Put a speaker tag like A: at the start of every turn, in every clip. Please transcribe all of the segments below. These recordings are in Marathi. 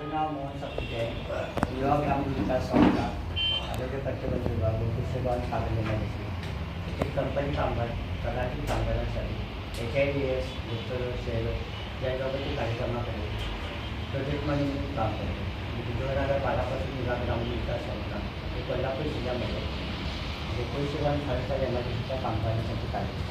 A: माझं नाव मोहन सातपुते आहे. युवा ग्रामीण विकास संस्था आरोग्य कट्टेबंद विभाग कुशेगाव कागद एक कंपनी कामगार तलाठी कामगारांसाठी एच आय डी एस गुप्तरोग क्षयरोग याबाबतीत कार्यक्रमाकडे प्रोजेक्ट म्हणून काम करतो. मी दोन हजार बारापासून युवा ग्रामीण विकास संस्था हे कोल्हापूर जिल्ह्यामध्ये एकोणीसशे वन साडेचार एमआयडीसीच्या कामगारांसाठी कार्य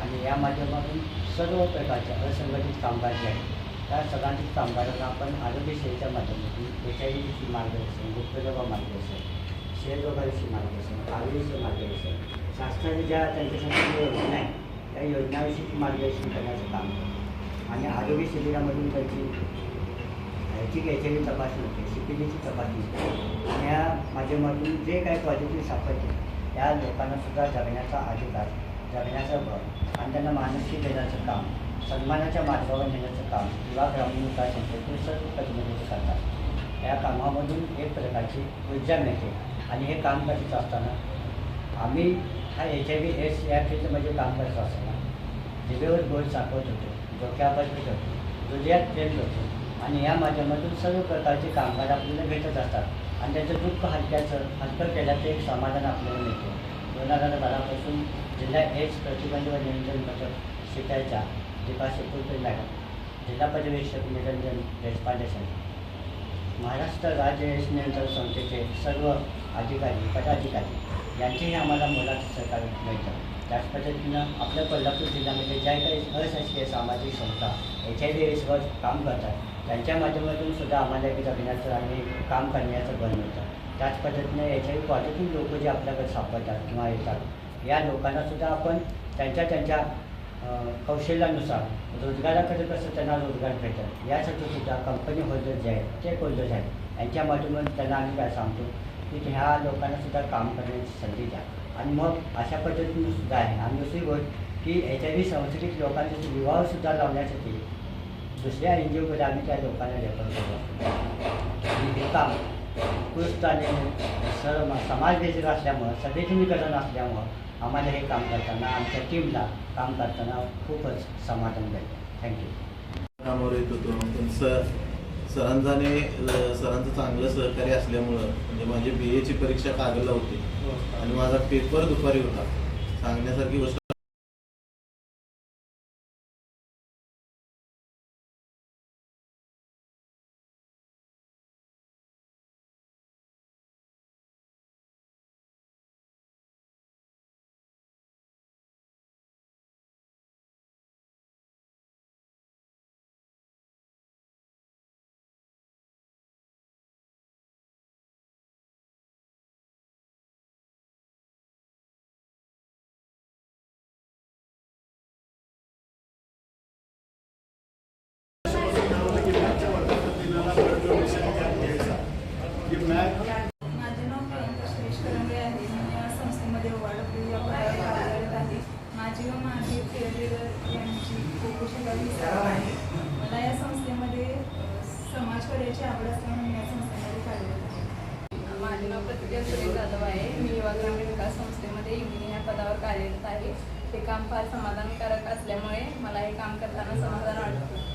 A: आणि या माध्यमातून सर्व प्रकारच्या असंघटित कामगार जे आहेत त्या सगळ्यांची कामगारांना आपण आरोग्य सेवेच्या माध्यमातून एच आय व्हीची मार्गदर्शन गुप्तरोगा मार्गदर्शन क्षयरोगाविषयी मार्गदर्शन आरोग्यविषयी मार्गदर्शन शासनाने ज्या त्यांच्यासाठी ज्या योजना आहे त्या योजनाविषयी मार्गदर्शन करण्याचं काम करतो आणि आरोग्य शिबिरामधून त्यांची ह्याची एच आय व्ही तपासणी होते सी पी डीची तपासणी होते. आणि या माध्यमातून जे काही पॉझिटिव्ह सापडते त्या लोकांनासुद्धा जगण्याचा अधिकार जगण्याचा भर आणि त्यांना मानसिक देण्याचं काम सन्मानाच्या मार्गावर नेण्याचं काम युवा ग्रामीण विकास संस्थेतून सर्व प्रतिनिधी करतात. या कामामधून एक प्रकारची ऊर्जा मिळते आणि हे काम करत असताना आम्ही हा एच आय व्ही एस या फील्डमध्ये काम करत असताना जिभेवर बोल साठवत होतो डोक्यापासून होतो हृदयात प्रेम होतो आणि या माध्यमातून सर्व प्रकारचे कामगार आपल्याला भेटत असतात आणि त्याचं दुःख हलक्याचं हलकं केल्याचं एक समाधान आपल्याला मिळतं. दोन हजार बारापासून जिल्हा एड्स प्रतिबंध व नियंत्रण पथक शिकायच्या दीपा शेकुलकर मॅडम जिल्हा पर्यवेक्षक निरंजन देशपांडे साहेब. महाराष्ट्र राज्य एड्स नियंत्रण संस्थेचे सर्व अधिकारी पदाधिकारी यांचेही आम्हाला मोलाचं सहकार्य मिळतं. त्याच पद्धतीनं आपल्या कोल्हापूर जिल्ह्यामध्ये ज्या काही अशासकीय सामाजिक संस्था एच आय व्ही एसवर काम करतात त्यांच्या माध्यमातून सुद्धा आम्हाला एक जगण्याचं आणि काम करण्याचं बळ होतं त्याच पद्धतीने एच आय व्ही पॉझिटिव्ह लोक जे आपल्याकडे सापडतात किंवा येतात या लोकांना सुद्धा आपण त्यांच्या त्यांच्या कौशल्यानुसार रोजगाराकडे कसं त्यांना रोजगार भेटेल यासाठी सुद्धा कंपनी होल्डर जे आहेत ते होल्डर्स आहेत यांच्या माध्यमातून त्यांना आम्ही काय सांगतो की ह्या लोकांना सुद्धा काम करण्याची संधी द्या. आणि मग अशा पद्धतीने सुद्धा आहे. आणि दुसरी गोष्ट की एच आय व्ही संस्कृत लोकांचे विवाहसुद्धा लावण्यासाठी दुसऱ्या एन जी ओकडे आम्ही त्या लोकांना रेफर करतो. आणि हे काम उत्कृष्ट आणि सर्व समाजदेशक असल्यामुळं सदैवनीकरण असल्यामुळं आम्हाला हे काम करताना आमच्या टीमला काम करताना खूपच समाधान मिळतं थँक्यू
B: कामावर येत होतो पण सर सरांजाने सरांचं चांगलं सहकार्य असल्यामुळं म्हणजे माझी बी एची परीक्षा कागदला होती. आणि माझा पेपर दुपारी होता. सांगण्यासारखी गोष्ट
C: माझे नाव प्रियंका सुरेश करंगे आहे. मी या संस्थेमध्ये या पदावर कार्यरत आहे. माझी व माझी यांची आहे. मला या संस्थेमध्ये समाजकार्याची आवड असल्यामुळे मी या संस्थेमध्ये कार्यरत आहे.
D: माझे नाव प्रतिज्ञा सुरेश जाधव आहे. मी युवा ग्रामीण विकास संस्थेमध्ये इंजिनियर या पदावर कार्यरत आहे. ते काम फार समाधानकारक असल्यामुळे मला हे काम करताना समाधान वाटतं.